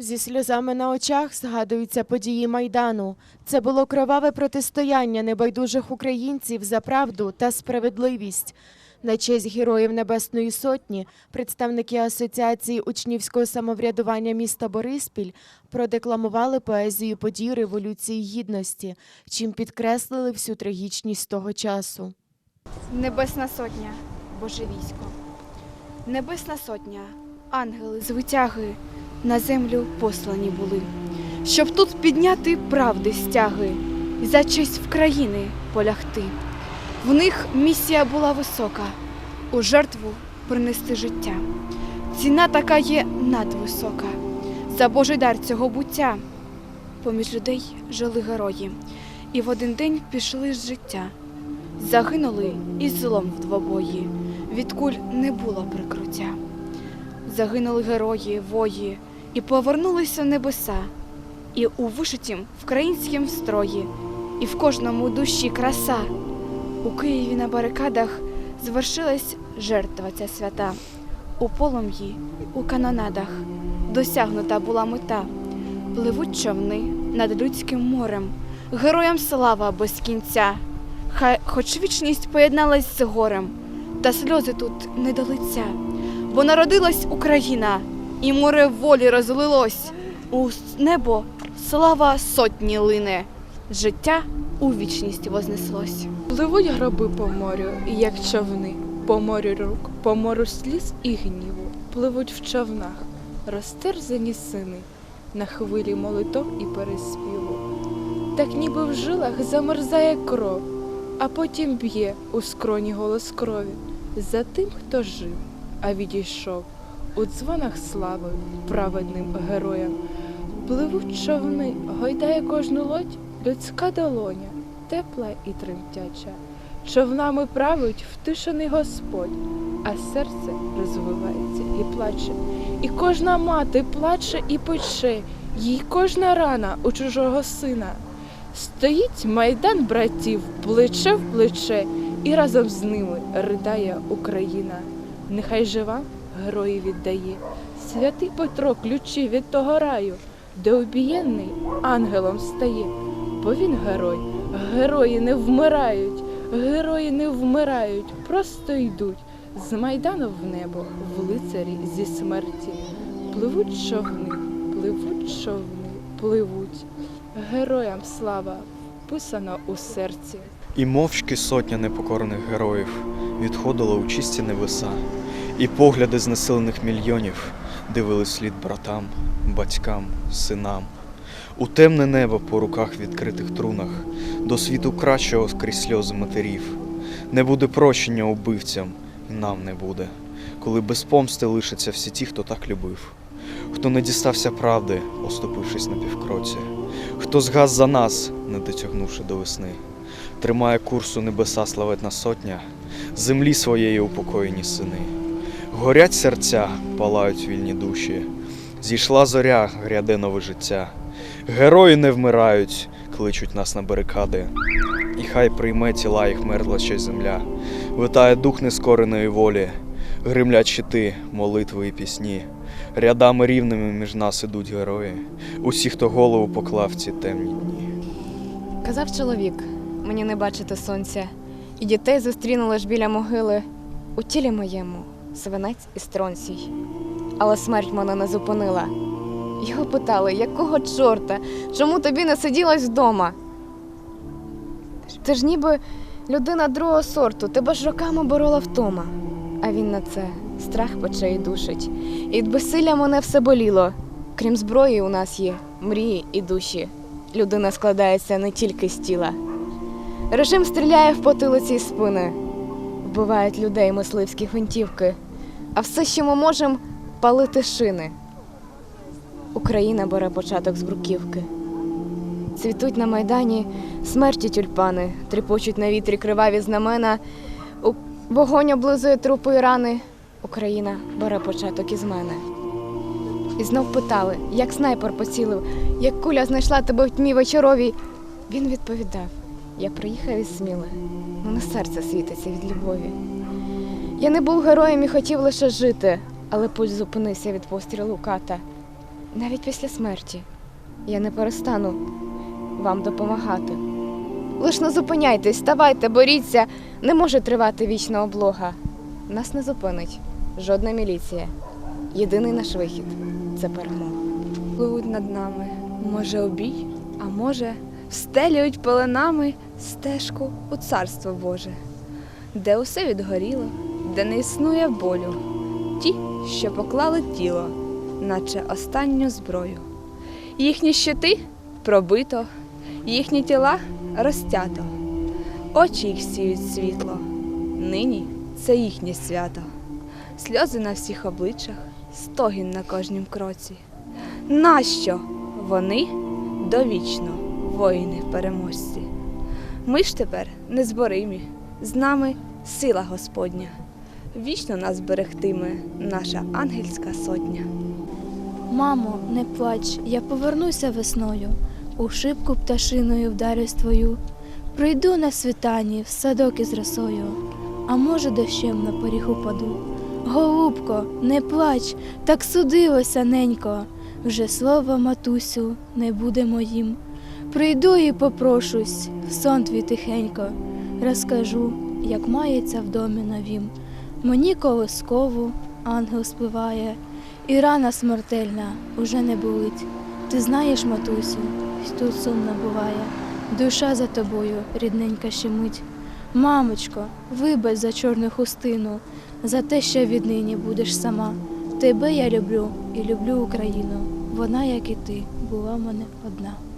Зі сльозами на очах згадуються події Майдану. Це було кроваве протистояння небайдужих українців за правду та справедливість. На честь героїв Небесної Сотні представники Асоціації учнівського самоврядування міста Бориспіль продекламували поезію подій Революції Гідності, чим підкреслили всю трагічність того часу. Небесна сотня, Боже військо. Небесна сотня, ангели з витяги на землю послані були, щоб тут підняти правди стяги і за честь в країни полягти. В них місія була висока у жертву принести життя. Ціна така є надвисока за Божий дар цього буття. Поміж людей жили герої, і в один день пішли з життя. Загинули із злом в двобої, від куль не було прикруття. Загинули герої, вої, і повернулися в небеса, і у вишитім вкраїнськім строї, і в кожному душі краса. У Києві на барикадах звершилась жертва ця свята. У полум'ї, у канонадах досягнута була мета. Пливуть човни над людським морем, героям слава без кінця. Хай хоч вічність поєдналась з горем, та сльози тут не до лиця, бо народилась Україна, і море волі розлилось. У небо слава сотні лине, життя у вічність вознеслось. Пливуть гроби по морю, як човни, по морю рук, по морю сліз і гніву, пливуть в човнах, розтерзані сини, на хвилі молитов і переспіву. Так ніби в жилах замерзає кров, а потім б'є у скроні голос крові за тим, хто жив, а відійшов у дзвонах слави праведним героям. Пливуть човни, гойдає кожну лодь людська долоня, тепла і тремтяча. Човнами править втишений Господь, а серце розвивається і плаче. І кожна мати плаче і пече, їй кожна рана у чужого сина. Стоїть майдан братів плече в плече, і разом з ними ридає Україна. Нехай жива герої віддає. Святий Петро ключі від того раю, де обієнний ангелом стає. Бо він герой, герої не вмирають, герої не вмирають, просто йдуть з майдану в небо, в лицарі зі смерті. Пливуть човни, пливуть човни, пливуть. Героям слава вписано у серці. І мовчки сотня непокорених героїв відходила у чисті небеса, і погляди знесилених мільйонів дивились слід братам, батькам, синам. У темне небо по руках відкритих трунах, до світу кращого крізь сльози матерів. Не буде прощення убивцям, і нам не буде, коли без помсти лишаться всі ті, хто так любив, хто не дістався правди, оступившись на півкроці, хто згас за нас, не дотягнувши до весни. Тримає курс у небеса славетна сотня, землі своєї упокоєні сини. Горять серця, палають вільні душі, зійшла зоря, гряде нове життя. Герої не вмирають, кличуть нас на барикади. І хай прийме тіла їх мерзла ще земля, витає дух нескореної волі, гримлять щити, молитви і пісні. Рядами рівними між нас ідуть герої, усі, хто голову поклав ці темні дні. Казав чоловік, мені не бачити сонця, і дітей зустрінули ж біля могили. У тілі моєму свинець і стронцій. Але смерть мене не зупинила. Його питали, якого чорта, чому тобі не сиділось вдома? Ти ж ніби людина другого сорту, тебе ж роками борола втома. А він на це страх пече і душить. І від безсилля мене все боліло. Крім зброї, у нас є мрії і душі. Людина складається не тільки з тіла. Режим стріляє в потилиці і спини, вбивають людей мисливські гвинтівки, а все, що ми можемо, палити шини. Україна бере початок з бруківки. Цвітуть на майдані смерті тюльпани, тріпочуть на вітрі криваві знамена, вогонь облизує трупи і рани. Україна бере початок із мене. І знов питали, як снайпер поцілив, як куля знайшла тебе в тьмі вечоровій. Він відповідав: Я приїхав із сміли, мене серце світиться від любові. Я не був героєм і хотів лише жити, але путь зупинився від пострілу ката. навіть після смерті я не перестану вам допомагати. Лиш не зупиняйтесь, ставайте, боріться, не може тривати вічна облога. Нас не зупинить жодна міліція. Єдиний наш вихід це перемога. Пливуть над нами, може обій, а може, встелюють пеленами стежку у царство Боже, де усе відгоріло, де не існує болю, ті, що поклали тіло, наче останню зброю. Їхні щити пробито, їхні тіла розтято, очі їх сіють світло. Нині це їхнє свято. Сльози на всіх обличчях, стогін на кожнім кроці. Нащо вони довічно воїни переможці? Ми ж тепер незборимі, з нами сила Господня. Вічно нас берегтиме наша ангельська сотня. Мамо, не плач, я повернуся весною, у шибку пташиною вдарюсь твою. Прийду на світанні в садок із росою, а може дощем на поріг упаду. Голубко, не плач, так судилося ненько, вже слова матусю не буде моїм. Прийду і попрошусь, в сон твій тихенько, розкажу, як мається в домі новім. Мені колискову ангел співає, і рана смертельна уже не болить. Ти знаєш, матусю, тут сумно буває. Душа за тобою, рідненька щемить. Мамочко, вибач за чорну хустину, за те, що віднині будеш сама. Тебе я люблю і люблю Україну. Вона, як і ти, була в мене одна.